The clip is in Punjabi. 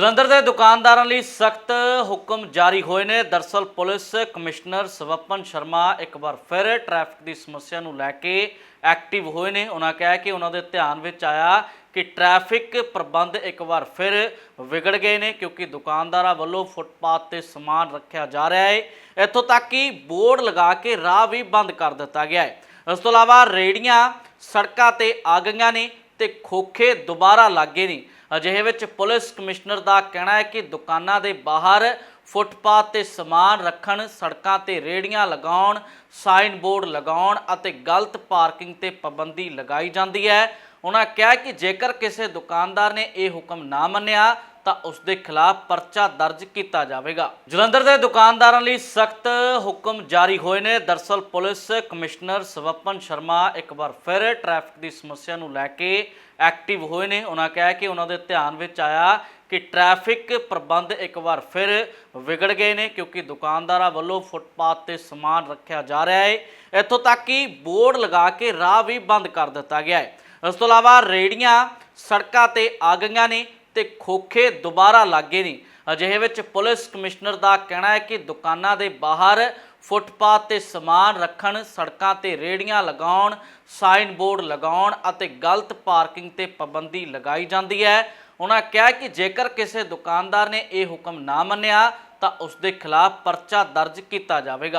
ਜਲੰਧਰ ਦੇ ਦੁਕਾਨਦਾਰਾਂ ਲਈ ਸਖਤ ਹੁਕਮ ਜਾਰੀ ਹੋਏ ਨੇ। ਦਰਸਲ ਪੁਲਿਸ ਕਮਿਸ਼ਨਰ ਸਵਪਨ ਸ਼ਰਮਾ ਇੱਕ ਵਾਰ ਫਿਰ ਟ੍ਰੈਫਿਕ ਦੀ ਸਮੱਸਿਆ ਨੂੰ ਲੈ ਕੇ ਐਕਟਿਵ ਹੋਏ ਨੇ। ਉਹਨਾਂ ਕਿਹਾ ਕਿ ਉਹਨਾਂ ਦੇ ਧਿਆਨ ਵਿੱਚ ਆਇਆ ਕਿ ਟ੍ਰੈਫਿਕ ਪ੍ਰਬੰਧ ਇੱਕ ਵਾਰ ਫਿਰ ਵਿਗੜ ਗਏ ਨੇ, ਕਿਉਂਕਿ ਦੁਕਾਨਦਾਰਾਂ ਵੱਲੋਂ ਫੁੱਟਪਾਥ ਤੇ ਸਮਾਨ ਰੱਖਿਆ ਜਾ ਰਿਹਾ ਹੈ। ਇੱਥੋਂ ਤੱਕ ਕਿ ਬੋਰਡ ਲਗਾ ਕੇ ਰਾਹ ਵੀ ਬੰਦ ਕਰ ਦਿੱਤਾ ਗਿਆ ਹੈ। ਇਸ ਤੋਂ ਇਲਾਵਾ ਰੇੜੀਆਂ, ਸੜਕਾਂ ਤੇ ਆ ਗਈਆਂ ਨੇ। ਤੇ ਖੋਖੇ ਦੁਬਾਰਾ ਲੱਗੇ ਨਹੀਂ। ਅਜਿਹੇ ਵਿੱਚ ਪੁਲਿਸ ਕਮਿਸ਼ਨਰ ਦਾ ਕਹਿਣਾ ਹੈ ਕਿ ਦੁਕਾਨਾਂ ਦੇ ਬਾਹਰ ਫੁੱਟਪਾਥ ਤੇ ਸਮਾਨ ਰੱਖਣ, ਸੜਕਾਂ ਤੇ ਰੇੜੀਆਂ ਲਗਾਉਣ ਸਾਈਨ ਬੋਰਡ ਲਗਾਉਣ ਅਤੇ ਗਲਤ ਪਾਰਕਿੰਗ ਤੇ ਪਾਬੰਦੀ ਲਗਾਈ ਜਾਂਦੀ ਹੈ। ਉਹਨਾਂ ਕਿਹਾ ਕਿ ਜੇਕਰ ਕਿਸੇ ਦੁਕਾਨਦਾਰ ਨੇ ਇਹ ਹੁਕਮ ਨਾ ਮੰਨਿਆ ਤਾਂ ਉਸ ਦੇ ਖਿਲਾਫ ਪਰਚਾ ਦਰਜ ਕੀਤਾ ਜਾਵੇਗਾ। ਜਲੰਧਰ ਦੇ ਦੁਕਾਨਦਾਰਾਂ ਲਈ ਸਖਤ ਹੁਕਮ ਜਾਰੀ ਹੋਏ ਨੇ। ਦਰਸਲ ਪੁਲਿਸ ਕਮਿਸ਼ਨਰ ਸਵਪਨ ਸ਼ਰਮਾ ਇੱਕ ਵਾਰ ਫਿਰ ਟ੍ਰੈਫਿਕ ਦੀ ਸਮੱਸਿਆ ਨੂੰ ਲੈ ਕੇ ਐਕਟਿਵ ਹੋਏ ਨੇ। ਉਹਨਾਂ ਕਿਹਾ ਕਿ ਉਹਨਾਂ ਦੇ ਧਿਆਨ ਵਿੱਚ ਆਇਆ ਕਿ ਟ੍ਰੈਫਿਕ ਪ੍ਰਬੰਧ ਇੱਕ ਵਾਰ ਫਿਰ ਵਿਗੜ ਗਏ ਨੇ, ਕਿਉਂਕਿ ਦੁਕਾਨਦਾਰਾਂ ਵੱਲੋਂ ਫੁੱਟਪਾਥ ਤੇ ਸਮਾਨ ਰੱਖਿਆ ਜਾ ਰਿਹਾ ਹੈ ਇੱਥੋਂ ਤੱਕ ਕਿ ਬੋਰਡ ਲਗਾ ਕੇ ਰਾਹ ਵੀ ਬੰਦ ਕਰ ਦਿੱਤਾ ਗਿਆ ਹੈ ਇਸ ਤੋਂ ਇਲਾਵਾ ਰੇੜੀਆਂ ਸੜਕਾਂ ਤੇ ਆ ਗਈਆਂ ਨੇ। ਤੇ ਖੋਖੇ ਦੁਬਾਰਾ ਲੱਗੇ ਨਹੀਂ। ਅਜਿਹੇ ਵਿੱਚ ਪੁਲਿਸ ਕਮਿਸ਼ਨਰ ਦਾ ਕਹਿਣਾ ਹੈ ਕਿ ਦੁਕਾਨਾਂ ਦੇ ਬਾਹਰ ਫੁੱਟਪਾਥ ਤੇ ਸਮਾਨ ਰੱਖਣ, ਸੜਕਾਂ ਤੇ ਰੇੜੀਆਂ ਲਗਾਉਣ ਸਾਈਨ ਬੋਰਡ ਲਗਾਉਣ ਅਤੇ ਗਲਤ ਪਾਰਕਿੰਗ ਤੇ ਪਾਬੰਦੀ ਲਗਾਈ ਜਾਂਦੀ ਹੈ। ਉਹਨਾਂ ਕਿਹਾ ਕਿ ਜੇਕਰ ਕਿਸੇ ਦੁਕਾਨਦਾਰ ਨੇ ਇਹ ਹੁਕਮ ਨਾ ਮੰਨਿਆ ਤਾਂ ਉਸ ਦੇ ਖਿਲਾਫ ਪਰਚਾ ਦਰਜ ਕੀਤਾ ਜਾਵੇਗਾ।